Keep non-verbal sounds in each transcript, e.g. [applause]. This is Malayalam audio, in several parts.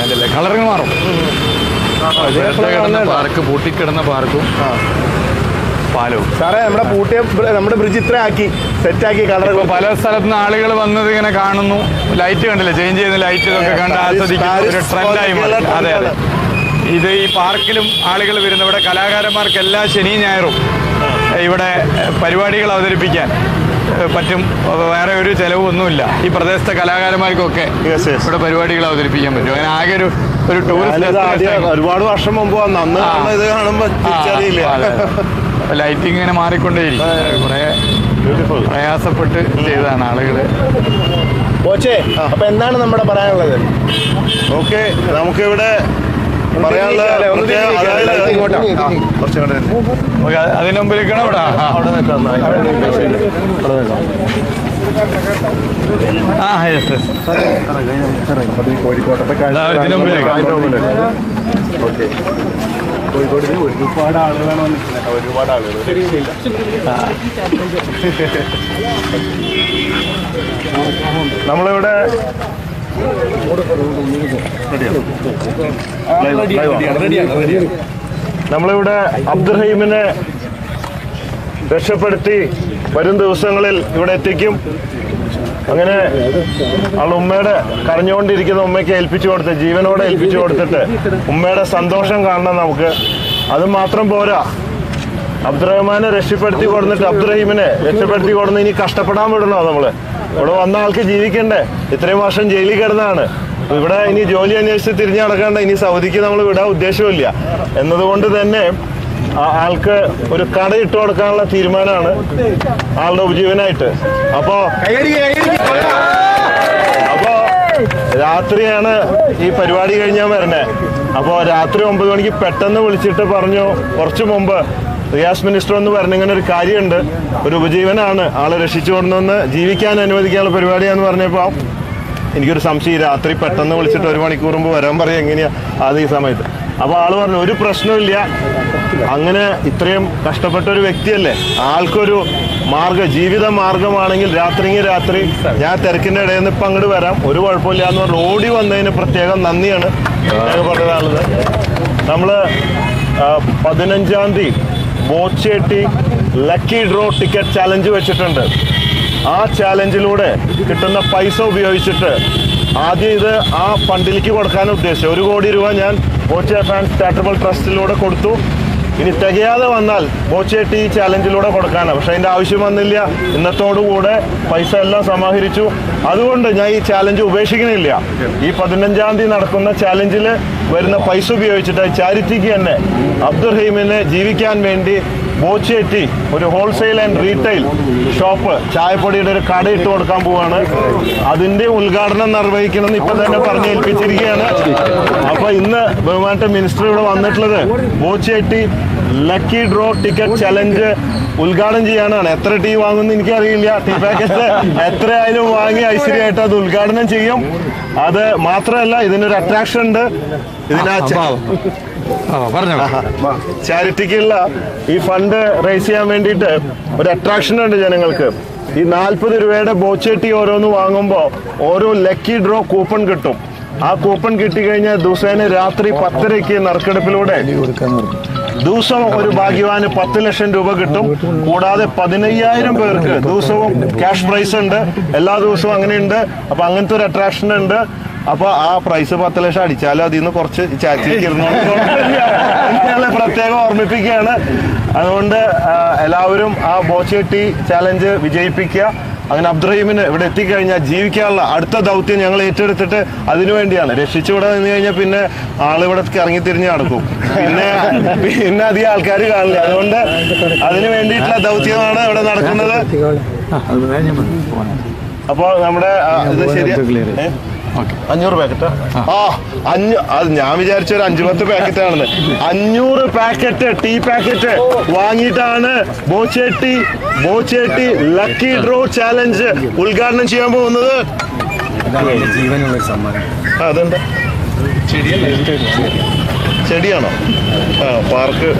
അതിന്റെ കളറിങ് മാറും. നേരത്തെ കിടന്ന പാർക്ക് പൂട്ടിക്കിടന്ന പാർക്കും. പാലവും സാറേ നമ്മുടെ പൂട്ടിയ നമ്മുടെ ബ്രിഡ്ജ് ഇത്ര ആക്കി സെറ്റാക്കി കളർ പല സ്ഥലത്ത് നിന്ന് ആളുകൾ വന്നത് ഇങ്ങനെ കാണുന്നു. ലൈറ്റ് കണ്ടില്ലേ? ചേഞ്ച് ചെയ്യുന്ന ലൈറ്റ് ഇതൊക്കെ കണ്ട് ആസ്വദിക്കുന്നു ട്രെൻഡായി മാറി. അതെ അതെ. ഇത് ഈ പാർക്കിലും ആളുകൾ വരുന്ന ഇവിടെ കലാകാരന്മാർക്ക് എല്ലാ ശനിയും ഞായറും ഇവിടെ പരിപാടികൾ അവതരിപ്പിക്കാൻ. പറ്റും. വേറെ ഒരു ചെലവൊന്നുമില്ല ഈ പ്രദേശത്തെ കലാകാരന്മാർക്കൊക്കെ. ഇവിടെ പരിപാടികൾ അവതരിപ്പിക്കാൻ പറ്റും. അങ്ങനെ ആകെ ഒരു ഒരു ടൂറിസ്റ്റ് ഒരുപാട് വർഷം മുമ്പ് ഇത് കാണുമ്പോ തിരിച്ചറിയില്ല. ലൈറ്റിംഗ് ഇങ്ങനെ മാറിക്കൊണ്ടേയിരിക്കും. കുറെ ബ്യൂട്ടിഫുൾ പ്രയാസപ്പെട്ട് ചെയ്തതാണ് ആളുകൾ. കോച്ചേ അപ്പൊ എന്താണ് നമ്മുടെ പറയാനുള്ളത്? ഓക്കെ നമുക്കിവിടെ അതിന് ഇവിടെ. ആ, യെസ് ഇതിന് മുമ്പിൽ. ഓക്കെ. ഒരുപാട് ആളുകളാണ് വന്നിരിക്കുന്നത് കേട്ടോ. ഒരുപാട് ആളുകൾ നമ്മളിവിടെ നമ്മളിവിടെ അബ്ദുറഹീമിനെ രക്ഷപ്പെടുത്തി വരും ദിവസങ്ങളിൽ ഇവിടെ എത്തിക്കും. അങ്ങനെ ആൾ ഉമ്മയുടെ കരഞ്ഞുകൊണ്ടിരിക്കുന്ന ഉമ്മയ്ക്ക് ഏൽപ്പിച്ചു കൊടുത്ത് ജീവനോടെ ഏൽപ്പിച്ചു കൊടുത്തിട്ട് ഉമ്മയുടെ സന്തോഷം കാണണം നമുക്ക്. അത് മാത്രം പോരാ. അബ്ദുറഹ്മാനെ രക്ഷപ്പെടുത്തി കൊടുത്തിട്ട് അബ്ദുറഹീമിനെ രക്ഷപ്പെടുത്തി കൊടുന്ന് ഇനി കഷ്ടപ്പെടാൻ വിടണോ നമ്മൾ? ഇവിടെ വന്ന ആൾക്ക് ജീവിക്കണ്ടേ? ഇത്രയും വർഷം ജയിലിൽ കിടന്നാണ്. ഇവിടെ ഇനി ജോലി അന്വേഷിച്ച് തിരിഞ്ഞു നടക്കാണ്ട് ഇനി സൗദിക്ക് നമ്മൾ വിടാൻ ഉദ്ദേശമില്ല എന്നതുകൊണ്ട് തന്നെ ആൾക്ക് ഒരു കട ഇട്ട് കൊടുക്കാനുള്ള തീരുമാനമാണ് ആളുടെ ഉപജീവനായിട്ട്. അപ്പോ അപ്പോ രാത്രിയാണ് ഈ പരിപാടി കഴിഞ്ഞാൽ വരണേ. അപ്പോ രാത്രി ഒമ്പത് മണിക്ക് പെട്ടെന്ന് വിളിച്ചിട്ട് പറഞ്ഞു കുറച്ചു മുമ്പ് റിയാസ് മിനിസ്റ്റർ എന്ന് പറഞ്ഞ ഇങ്ങനെ ഒരു കാര്യമുണ്ട്. ഒരു ഉപജീവനാണ്. ആളെ രക്ഷിച്ചു കൊണ്ടുവന്ന് ജീവിക്കാൻ അനുവദിക്കാനുള്ള പരിപാടിയാന്ന് പറഞ്ഞപ്പോൾ എനിക്കൊരു സംശയം. രാത്രി പെട്ടെന്ന് വിളിച്ചിട്ട് ഒരു മണിക്കൂർ മുമ്പ് വരാൻ പറയാം എങ്ങനെയാ? അത് ഈ സമയത്ത്. അപ്പോൾ ആൾ പറഞ്ഞു ഒരു പ്രശ്നമില്ല അങ്ങനെ ഇത്രയും കഷ്ടപ്പെട്ട ഒരു വ്യക്തിയല്ലേ? ആൾക്കൊരു മാർഗ ജീവിത മാർഗമാണെങ്കിൽ രാത്രി രാത്രി ഞാൻ തിരക്കിന്റെ ഇടയിൽ നിന്ന് ഇപ്പം അങ്ങോട്ട് വരാം. ഒരു കുഴപ്പമില്ല എന്ന് പറഞ്ഞ് ഓടി വന്നതിന് പ്രത്യേകം നന്ദിയാണ്. ഞങ്ങൾ പറഞ്ഞതാണുള്ളത് നമ്മൾ പതിനഞ്ചാം തീയതി Boche tea lucky draw ticket challenge വെച്ചിട്ടുണ്ട്. ആ ചാലഞ്ചിലൂടെ കിട്ടുന്ന പൈസ ഉപയോഗിച്ചിട്ട് ആദ്യം ഇത് ആ ഫണ്ടിലേക്ക് കൊടുക്കാൻ ഉദ്ദേശിച്ചു ഒരു കോടി രൂപ ഞാൻ ബോച്ചെ ഫാൻസ് ചാരിറ്റബിൾ ട്രസ്റ്റിലൂടെ കൊടുത്തു. ഇനി തികയാതെ വന്നാൽ ബോച്ചേട്ടി ചാലഞ്ചിലൂടെ കൊടുക്കാനാണ് പക്ഷെ അതിന്റെ ആവശ്യം വന്നില്ല. ഇന്നത്തോടുകൂടെ പൈസ എല്ലാം സമാഹരിച്ചു. അതുകൊണ്ട് ഞാൻ ഈ ചാലഞ്ച് ഉപേക്ഷിക്കുന്നില്ല. ഈ പതിനഞ്ചാം തീയതി നടക്കുന്ന ചാലഞ്ചിൽ വരുന്ന പൈസ ഉപയോഗിച്ചിട്ട് ചാരിറ്റിക്ക് തന്നെ അബ്ദുറഹീമിനെ ജീവിക്കാൻ വേണ്ടി ബോച്ചേറ്റി ഒരു ഹോൾസെയിൽ ആൻഡ് റീറ്റെയിൽ ഷോപ്പ് ചായപ്പൊടിയുടെ ഒരു കട ഇട്ട് കൊടുക്കാൻ പോവാണ്. അതിന്റെ ഉദ്ഘാടനം നിർവഹിക്കണമെന്ന് ഇപ്പൊ തന്നെ പറഞ്ഞു ഏൽപ്പിച്ചിരിക്കുകയാണ് അപ്പൊ ഇന്ന് ബഹുമാനത്തെ മിനിസ്റ്റർ ഇവിടെ വന്നിട്ടുള്ളത് Boche tea lucky draw ticket challenge ഉദ്ഘാടനം ചെയ്യാനാണ്. എത്ര ടീ വാങ്ങുമെന്ന് എനിക്കറിയില്ല. ടീ പാക്കറ്റ് എത്രയായാലും വാങ്ങി ഐശ്വര്യമായിട്ട് അത് ഉദ്ഘാടനം ചെയ്യും. അത് മാത്രമല്ല ഇതിനൊരു അട്രാക്ഷൻ ഉണ്ട്. ഇതിനാ ചാരിറ്റിക്കുള്ള ഈ ഫണ്ട് റേസ് ചെയ്യാൻ വേണ്ടിയിട്ട് ഒരു അട്രാക്ഷൻ ഉണ്ട് ജനങ്ങൾക്ക്. ഈ നാൽപ്പത് രൂപയുടെ ബോച്ചേട്ടി ഓരോന്ന് വാങ്ങുമ്പോൾ ഓരോ ലക്കി ഡ്രോ കൂപ്പൺ കിട്ടും. ആ കൂപ്പൺ കിട്ടിക്കഴിഞ്ഞാൽ ദിവസേന രാത്രി പത്തരയ്ക്ക് നറുക്കെടുപ്പിലൂടെ ദിവസം ഒരു ഭാഗ്യവാന് പത്ത് ലക്ഷം രൂപ കിട്ടും. കൂടാതെ പതിനയ്യായിരം പേർക്ക് ദിവസവും ക്യാഷ് പ്രൈസ് ഉണ്ട്. എല്ലാ ദിവസവും അങ്ങനെയുണ്ട്. അപ്പൊ അങ്ങനത്തെ ഒരു അട്രാക്ഷൻ ഉണ്ട്. അപ്പൊ ആ പ്രൈസ് പത്ത് ലക്ഷം അടിച്ചാലും അതിൽ നിന്ന് കുറച്ച് ചാച്ചിരിക്കുന്നു [laughs] പ്രത്യേകം ഓർമ്മിപ്പിക്കുകയാണ്. അതുകൊണ്ട് എല്ലാവരും ആ ബോച്ചെട്ടി ചാലഞ്ച് വിജയിപ്പിക്കുക. അങ്ങനെ അബ്ദുറഹീമിന് ഇവിടെ എത്തിക്കഴിഞ്ഞാൽ ജീവിക്കാനുള്ള അടുത്ത ദൗത്യം ഞങ്ങൾ ഏറ്റെടുത്തിട്ട് അതിനു വേണ്ടിയാണ്. രക്ഷിച്ചിവിടെ നിന്ന് കഴിഞ്ഞാൽ പിന്നെ ആളിവിടെ ഇറങ്ങി തിരിഞ്ഞ് നടക്കും. പിന്നെ പിന്നെ അധികം ആൾക്കാർ കാണില്ല. അതുകൊണ്ട് അതിനു വേണ്ടിയിട്ടുള്ള ദൗത്യമാണ് ഇവിടെ നടക്കുന്നത്. അപ്പോൾ നമ്മുടെ ഇത് ശരി? അഞ്ഞൂറ് പാക്കറ്റ്? ആ. അഞ്ഞൂ അത് ഞാൻ വിചാരിച്ച ഒരു അഞ്ചു പത്ത് പാക്കറ്റ് ആണെന്ന് അഞ്ഞൂറ് packet tea packet വാങ്ങിയിട്ടാണ് Boche tea Boche tea lucky draw challenge ഉദ്ഘാടനം ചെയ്യാൻ പോകുന്നത്. ആ, അതെന്താ? ചെടിയാണോ? ആ പാർക്ക്.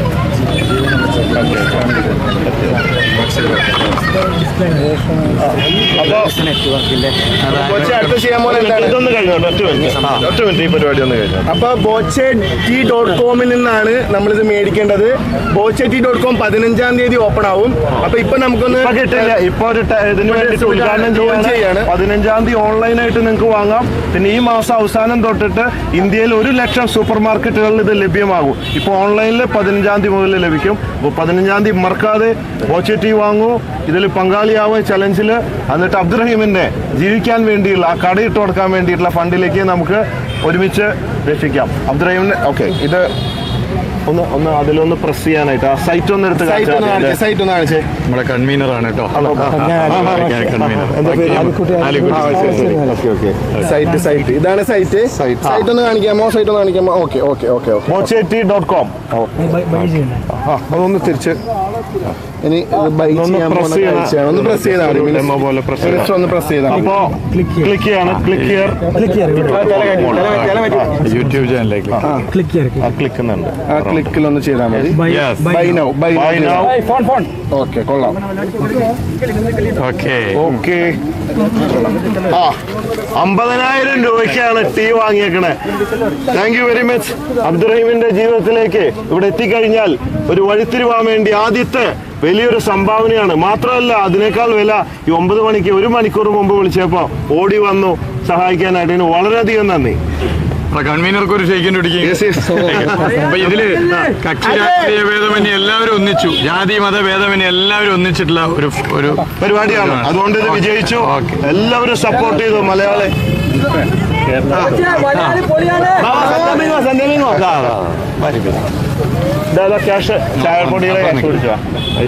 അപ്പൊ ബോച്ചെ ടി ഡോട്ട് കോമിൽ നിന്നാണ് നമ്മളിത് മേടിക്കേണ്ടത്. ബോച്ചെ ടി ഡോട്ട് കോം പതിനഞ്ചാം തീയതി ഓപ്പൺ ആവും. അപ്പൊ ഇപ്പൊ നമുക്കൊന്ന് കിട്ടില്ല. ഇപ്പൊ ഒരു ഇതിന് വേണ്ടിട്ട് ഉദ്ഘാടനം. ചെയ്യാണ്. പതിനഞ്ചാം തീയതി ഓൺലൈനായിട്ട് നിങ്ങൾക്ക് വാങ്ങാം. പിന്നെ ഈ മാസം അവസാനം തൊട്ടിട്ട് ഇന്ത്യയിൽ ഒരു ലക്ഷം സൂപ്പർ മാർക്കറ്റുകളിൽ ഇത് ലഭ്യമാകും. ഇപ്പൊ ഓൺലൈനിൽ പതിനഞ്ചാം തീയതി മുതൽ ലഭിക്കും. അപ്പോൾ പതിനഞ്ചാം തീയതി മറക്കാതെ പോസിറ്റീവ് വാങ്ങൂ. ഇതിൽ പങ്കാളിയാവുക ചലഞ്ചിൽ എന്നിട്ട് അബ്ദുറഹീമിന്റെ ജീവിക്കാൻ വേണ്ടിയുള്ള ആ കടയിട്ട് കൊടുക്കാൻ വേണ്ടിയിട്ടുള്ള ഫണ്ടിലേക്ക് നമുക്ക് ഒരുമിച്ച് രക്ഷിക്കാം. അബ്ദുറഹീമിന്റെ ഓക്കെ ഇത് ഒന്ന് ഒന്ന് അതിലൊന്ന് പ്രസ് ചെയ്യാനായിട്ട് ആ സൈറ്റ് ഒന്ന് എടുത്ത് സൈറ്റ് ഒന്ന് കാണിച്ചേ സൈറ്റ് ഒന്ന് കാണിച്ചേ നമ്മുടെ കൺവീനർ ആണ് കേട്ടോ സൈറ്റ് സൈറ്റ് ഇതാണ് സൈറ്റ് സൈറ്റ് ഒന്ന് കാണിക്കാമോ സൈറ്റ് ഒന്ന് കാണിക്കാമോ okay okay okay okay Boche tea dot com അതൊന്ന് തിരിച്ച് ഇനി ബൈ ഒന്ന് പ്രസ് ചെയ്താൽ മതി demo പോലെ പ്രസ്. Just ഒന്ന് പ്രസ് ചെയ്താൽ അപ്പോ ക്ലിക്ക് ചെയ്യാണ് ക്ലിക്ക് ഹിയർ യൂട്യൂബ് ചാനലിലേക്ക് ക്ലിക്ക് ക്ലിക്കുന്നുണ്ട് ക്ലിക്കിൽ ഒന്ന് ചെയ്താൽ മതി. Yes buy now buy buy now okay കൊള്ളാം. ഓക്കെ ഓക്കെ ആ അമ്പതിനായിരം രൂപയ്ക്കാണ് ടീ വാങ്ങിയേക്കണേ. താങ്ക് യു വെരി മച്ച് അബ്ദുറഹീമിന്റെ ജീവിതത്തിലേക്ക് ഇവിടെ എത്തിക്കഴിഞ്ഞാൽ ഒരു വഴിത്തിരിവാൻ വേണ്ടി ആദ്യത്തെ വലിയൊരു സംഭാവനയാണ്. മാത്രമല്ല അതിനേക്കാൾ വില ഈ ഒമ്പത് മണിക്ക് ഒരു മണിക്കൂർ മുമ്പ് വിളിച്ചപ്പോൾ ഓടി വന്നു. സഹായിക്കാനായിട്ട് ഇതിന് വളരെയധികം നന്ദി. കൺവീനർക്ക് ഒരു ഷെയ്ക്കിന്റെ അപ്പൊ ഇതിൽ കക്ഷി രാഷ്ട്രീയ ഭേദമന്യേ എല്ലാവരും ഒന്നിച്ചു ജാതി മത ഭേദമന്യേ എല്ലാവരും ഒന്നിച്ചിട്ടുള്ള ഒരു ഒരു പരിപാടിയാണ് അതുകൊണ്ട് ഇത് വിജയിച്ചു എല്ലാവരും സപ്പോർട്ട് ചെയ്തു മലയാളി ക്യാഷ് ചായപ്പൊടിയുടെ ക്യാഷ് പിടിച്ചോ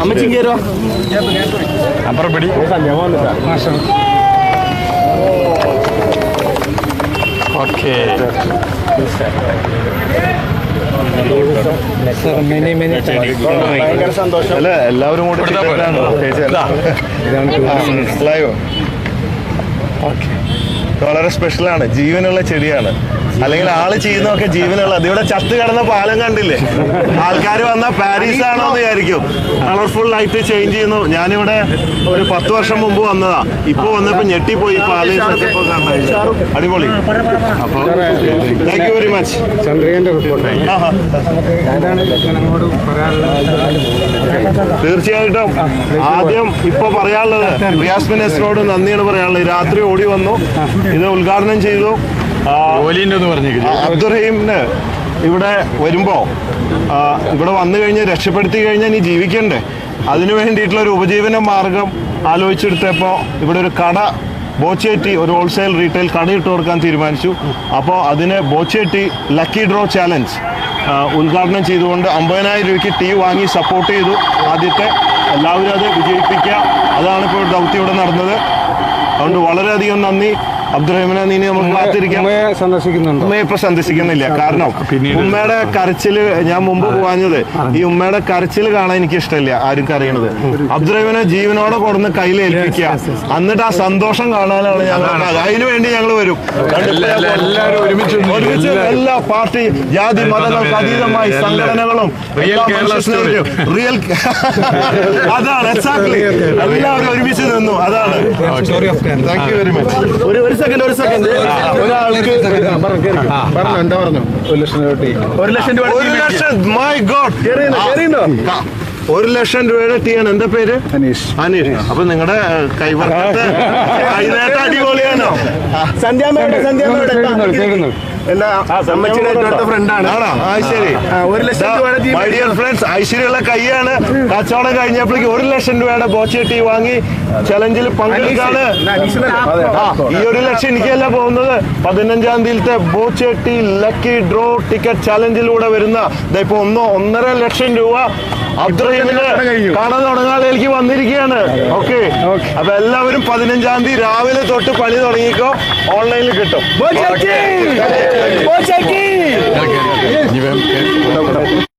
അമ്മച്ചി കയറോ അപ്പുറം ഓക്കെ. ഭയങ്കര സന്തോഷം. അല്ല എല്ലാവരും കൂടി ചേച്ചി. മനസ്സിലായോ? വളരെ സ്പെഷ്യലാണ് ജീവനുള്ള ചെടിയാണ്. അല്ലെങ്കിൽ ആൾ ചെയ്യുന്നതൊക്കെ ജീവനുള്ള. അത് ഇവിടെ ചത്ത് കിടന്ന പാലം കണ്ടില്ലേ? ആൾക്കാർ വന്ന പാരീസ് ആണോ എന്ന് വിചാരിക്കും. കളർഫുൾ ലൈറ്റ് ചേഞ്ച് ചെയ്യുന്നു. ഞാനിവിടെ ഒരു പത്ത് വർഷം മുമ്പ് വന്നതാ. ഇപ്പൊ വന്നപ്പോ ഞെട്ടിപ്പോയി പാൽ. അടിപൊളി. അപ്പൊ താങ്ക് യു വെരി മച്ച് ചന്ദ്രകന്റെ തീർച്ചയായിട്ടും. ആദ്യം ഇപ്പൊ പറയാനുള്ളത് റിയാസ് മിനസിനോട് നന്ദിയാണ് പറയാനുള്ളത്. രാത്രി ഓടി വന്നു. ഇത് ഉദ്ഘാടനം ചെയ്തു. അബ്ദുറഹീമിന് ഇവിടെ വരുമ്പോ ഇവിടെ വന്നു കഴിഞ്ഞ് രക്ഷപ്പെടുത്തി കഴിഞ്ഞാൽ ഇനി ജീവിക്കണ്ടേ? അതിനു വേണ്ടിയിട്ടുള്ള ഒരു ഉപജീവന മാർഗം ആലോചിച്ചെടുത്തപ്പോ ഇവിടെ ഒരു കട ബോച്ചേറ്റി ഒരു ഹോൾസെയിൽ റീറ്റെയിൽ കട ഇട്ട് കൊടുക്കാൻ തീരുമാനിച്ചു. അപ്പോൾ അതിന് ബോച്ചേറ്റി ലക്കി ഡ്രോ ചാലഞ്ച് ഉദ്ഘാടനം ചെയ്തുകൊണ്ട് അമ്പതിനായിരം രൂപയ്ക്ക് ടീ വാങ്ങി സപ്പോർട്ട് ചെയ്തു. ആദ്യത്തെ എല്ലാവരും അത് വിജയിപ്പിക്കുക. അതാണ് ഇപ്പോൾ ദൗത്യം ഇവിടെ നടന്നത്. അതുകൊണ്ട് വളരെയധികം നന്ദി. അബ്ദുറഹിമിനെ നീ നമ്മൾ കാത്തിരിക്കാം. സന്ദർശിക്കുന്നുണ്ടോ? ഉമ്മയെ ഇപ്പൊ സന്ദർശിക്കുന്നില്ല കാരണം ഉമ്മയുടെ കരച്ചിൽ ഞാൻ മുമ്പ് പോവാഞ്ഞത് ഈ ഉമ്മയുടെ കരച്ചിൽ കാണാൻ എനിക്ക് ഇഷ്ടമില്ല ആരും അറിയണത്. അബ്ദുറഹിമിനെ ജീവനോടെ കൊടുന്ന് കയ്യിൽ ഏൽപ്പിക്കുക. എന്നിട്ട് ആ സന്തോഷം കാണാനാണ് ഞങ്ങൾ അതിനു വേണ്ടി ഞങ്ങൾ വരും. ഒരുമിച്ച് ഒരുമിച്ച് എല്ലാ പാർട്ടി ജാതി മതങ്ങൾക്ക് അതീതമായി സംഘടനകളും. റിയൽ [laughs] അതാണ് എക്സാക്ട്ലി എല്ലാവരും ഒരുമിച്ച് നിന്നു. അതാണ്. താങ്ക് യു വെരി മച്ച് ഒരു ഒരു സെക്കൻഡ് ഒരു സെക്കൻഡ് ഒരാൾക്ക് പറഞ്ഞു എന്താ പറഞ്ഞു? ഒരു ലക്ഷം രൂപ ടീ. ഒരു ലക്ഷം രൂപ ഒരു ലക്ഷം മൈ ഗോഡ്? ഒരു ലക്ഷം രൂപയുടെ ടീ ആണ്. എന്താ പേര്? അനീഷ്. അനീഷ്. അപ്പൊ നിങ്ങളുടെ കൈവർക്കത്തെ അടിപൊളിയാണോ? സന്ധ്യാമ്മയുടെ സന്ധ്യാമ്മയുടെ. അമ്മച്ചിയുടെ ഏറ്റവും അടുത്ത ഫ്രണ്ടാണ് ആണോ. ആ ശരി. ആ, ഒരു ലക്ഷം രൂപയുടെ ടീ മൈ ഡിയർ ഫ്രണ്ട്സ് ഐശ്വര്യമുള്ള കൈയാണ്. കച്ചവടം കഴിഞ്ഞപ്പോഴേക്ക് ഒരു ലക്ഷം രൂപയുടെ ബോച്ചി ടീ വാങ്ങി. ചലഞ്ചിൽ പങ്കെടുക്കാണ്. ഈ ഒരു ലക്ഷം എനിക്കല്ല പോകുന്നത്. പതിനഞ്ചാം തീയതിയിലത്തെ ബോച്ചെട്ടി ലക്കി ഡ്രോ ടിക്കറ്റ് ചലഞ്ചിലൂടെ വരുന്ന. ഇപ്പൊ ഒന്നോ ഒന്നര ലക്ഷം രൂപ അബ്ദുറഹീമിന് കാണാൻ തുടങ്ങാതിലേക്ക് വന്നിരിക്കുകയാണ്. ഓക്കെ അപ്പൊ എല്ലാവരും പതിനഞ്ചാം തീയതി രാവിലെ തൊട്ട് പണി തുടങ്ങിക്കോ. ഓൺലൈനിൽ കിട്ടും. ഇനി വേ-